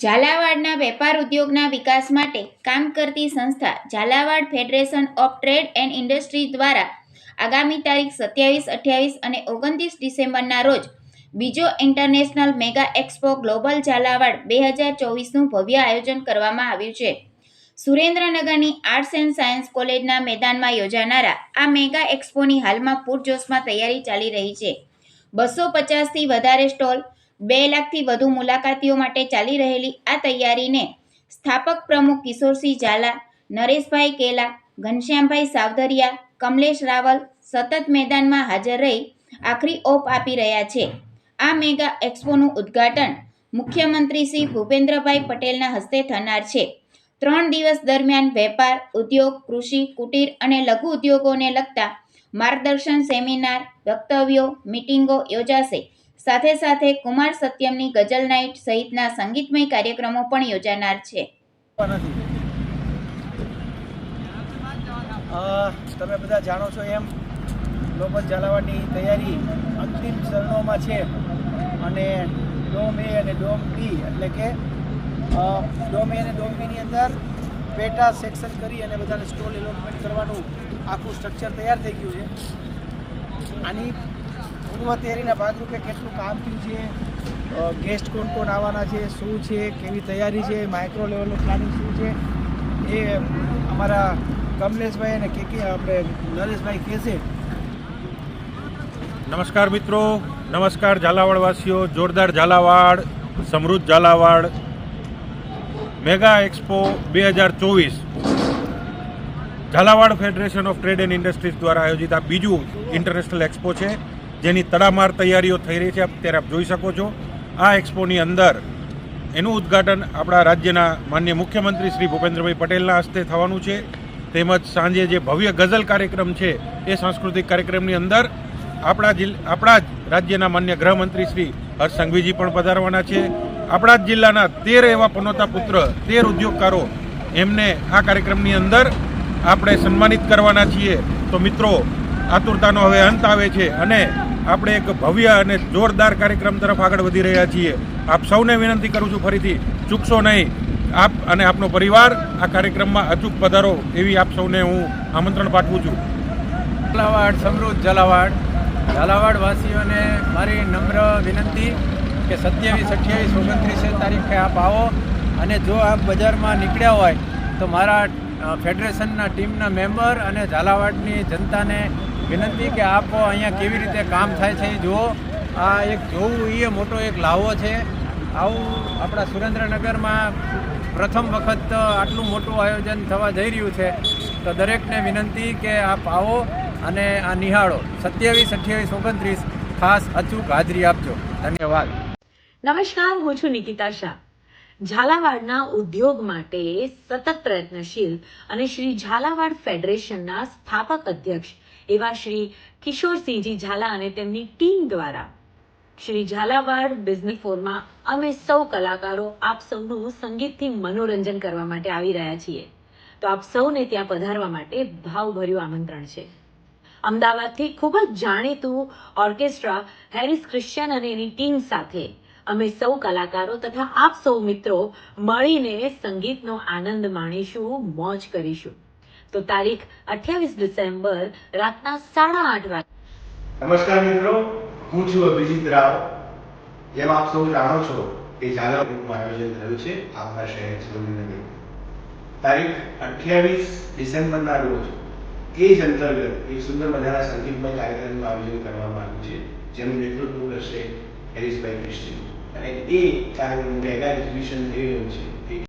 ઝાલાવાડના વેપાર ઉદ્યોગના વિકાસ માટે કામ કરતી સંસ્થા Zalawad federation of trade and industry દ્વારા આગામી તારીખ સત્યાવીસ, અઠ્યાવીસ અને ઓગણત્રીસ ડિસેમ્બરના રોજ બીજો international mega expo global Zalawad બે હજાર ચોવીસનું ભવ્ય આયોજન કરવામાં આવ્યું છે. સુરેન્દ્રનગરની આર્ટ્સ એન્ડ સાયન્સ કોલેજના મેદાનમાં યોજાનારા આ મેગા એક્સપોની હાલમાં પૂરજોશમાં તૈયારી ચાલી રહી છે. બસો પચાસથી વધારે સ્ટોલ બે લાખથી વધુ મુલાકાતીઓ માટે ચાલી રહેલી આ તૈયારીને સ્થાપક પ્રમુખ કિશોરસિંહ ઝાલા, નરેશભાઈ કેલા, ઘનશ્યામભાઈ સાવધરિયા, કમલેશ રાવલ સતત મેદાનમાં હાજર રહી આખરી ઓપ આપી રહ્યા છે. આ મેગા એક્સપોનું ઉદ્ઘાટન મુખ્યમંત્રી શ્રી ભૂપેન્દ્રભાઈ પટેલના હસ્તે થનાર છે. ત્રણ દિવસ દરમિયાન વેપાર, ઉદ્યોગ, કૃષિ, કુટીર અને લઘુ ઉદ્યોગોને લગતા માર્ગદર્શન સેમિનાર, વક્તવ્યો, મિટિંગો યોજાશે. સાથે સાથે કુમાર સત્યમની ગઝલ નાઇટ સહિતના સંગીતમય કાર્યક્રમો પણ યોજાનાર છે. તમે બધા જાણો છો એમ ગ્લોબલ ઝાલાવાડની તૈયારી અંતિમ ચરણોમાં છે અને ડોમ એ અને ડોમ બી એટલે કે ડોમ એ અને ડોમ બીની અંદર પેટા સેક્શન કરી અને બધાને સ્ટોલ એલોટમેન્ટ કરવાનું આખું સ્ટ્રક્ચર તૈયાર થઈ ગયું છે. આની પૂર્વ તૈયારીના ભાગરૂપે કેટલું કામ થયું છે? ગેસ્ટ કોણ કોણ આવવાના છે? શું છે? કેવી તૈયારી છે? માઇક્રો લેવલનું પ્લાનિંગ શું છે? એ અમારા કમલેશભાઈ અને કે આપણે નરેશભાઈ કહેશે. નમસ્કાર મિત્રો. નમસ્કાર ઝાલાવાડવાસીઓ. જોરદાર ઝાલાવાડ, સમૃદ્ધ ઝાલાવાડ, મેગા એક્સપો બે હજાર ચોવીસ. Zalawad federation of trade and industries દ્વારા આયોજિત આ બીજું ઇન્ટરનેશનલ એક્સપો છે. જેની તડામાર તૈયારીઓ થઈ રહી છે અત્યારે આપ જોઈ શકો છો. આ એક્સપોની અંદર એનું ઉદ્ઘાટન આપણા રાજ્યના માન્ય મુખ્યમંત્રી શ્રી ભૂપેન્દ્રભાઈ પટેલના હસ્તે થવાનું છે. તેમજ સાંજે જે ભવ્ય ગઝલ કાર્યક્રમ છે, એ સાંસ્કૃતિક કાર્યક્રમની અંદર આપણા જિલ્, આપણા જ રાજ્યના માન્ય ગૃહમંત્રી શ્રી હર્ષ સંઘવીજી પણ પધારવાના છે. આપણા જ જિલ્લાના તેર એવા પનોતા પુત્ર, તેર ઉદ્યોગકારો એમને આ કાર્યક્રમની અંદર આપણે સન્માનિત કરવાના છીએ. તો મિત્રો આતુરતાનો હવે અંત આવે છે અને આપણે એક ભવ્ય અને જોરદાર કાર્યક્રમ તરફ આગળ વધી રહ્યા છીએ. આપ સૌને વિનંતી કરું છું ફરીથી, ચૂકશો નહીં. આપ અને આપનો પરિવાર આ કાર્યક્રમમાં અચૂક પધારો એવી આપ સૌને હું આમંત્રણ પાઠવું છું. ઝાલાવાડ સમૃદ્ધ ઝાલાવાડ. ઝાલાવાડ વાસીઓને મારી નમ્ર વિનંતી કે સત્યાવીસ, અઠ્યાવીસ, ઓગણત્રીસે તારીખે આપ આવો અને જો આપ બજારમાં નીકળ્યા હોય તો મારા ફેડરેશનના ટીમના મેમ્બર અને ઝાલાવાડની જનતાને વિનંતી કે આપ અહીંયા કેવી રીતે કામ થાય છે. એ જુઓ, આ એક જોવું એ મોટો એક લાવો છે. આવું આપણા સુરેન્દ્રનગરમાં પ્રથમ વખત આટલું મોટું આયોજન થવા જઈ રહ્યું છે. તો દરેકને વિનંતી કે આપ આવો અને આ નિહાળો. સત્યાવીસ, અઠ્યાવીસ, ઓગણત્રીસ, ખાસ અચૂક હાજરી આપજો. ધન્યવાદ. નમસ્કાર, હું છું નિકિતા શાહ. ઝાલાવાડના ઉદ્યોગ માટે સતત પ્રયત્નશીલ અને શ્રી ઝાલાવાડ ફેડરેશનના સ્થાપક અધ્યક્ષ એવા શ્રી કિશોરસિંહજી ઝાલા અને તેમની ટીમ દ્વારા. શ્રી ઝાલાવાડ બિઝનેસ ફોરમાં અમે સૌ કલાકારો આપ સૌનું સંગીતથી મનોરંજન કરવા માટે આવી રહ્યા છીએ. તો આપ સૌને ત્યાં પધારવા માટે ભાવભર્યું આમંત્રણ છે. અમદાવાદથી ખૂબ જ જાણીતું ઓર્કેસ્ટ્રા હેરિસ ક્રિશ્ચિયન અને એની ટીમ સાથે અમે સૌ કલાકારો તથા આપ સૌ મિત્રો મળીને સંગીતનો આનંદ માણીશું, મોજ કરીશું. તો તારીખ અઠ્યાવીસ ડિસેમ્બર રાતના સાડા આઠ વાગે. નમસ્કાર મિત્રો, હું છું અભિજીત રાવ. જેમ આપ સૌ જાણો છો કે ઝાલાવાડનું આયોજન થયું છે આપણા શહેર સુરેન્દ્રનગર તારીખ અઠ્યાવીસ ડિસેમ્બરના રોજ, એ જ અંતર્ગત એક સુંદર મજાના સંગીતમય કાર્યક્રમનું આયોજન કરવામાં આવ્યું છે, જેનું નેતૃત્વ કરશે હેરિસભાઈ ક્રિસ્ટી અને એ કાર્યક્રમનું મેગા એક્ઝિબિશન થઈ રહ્યું છે.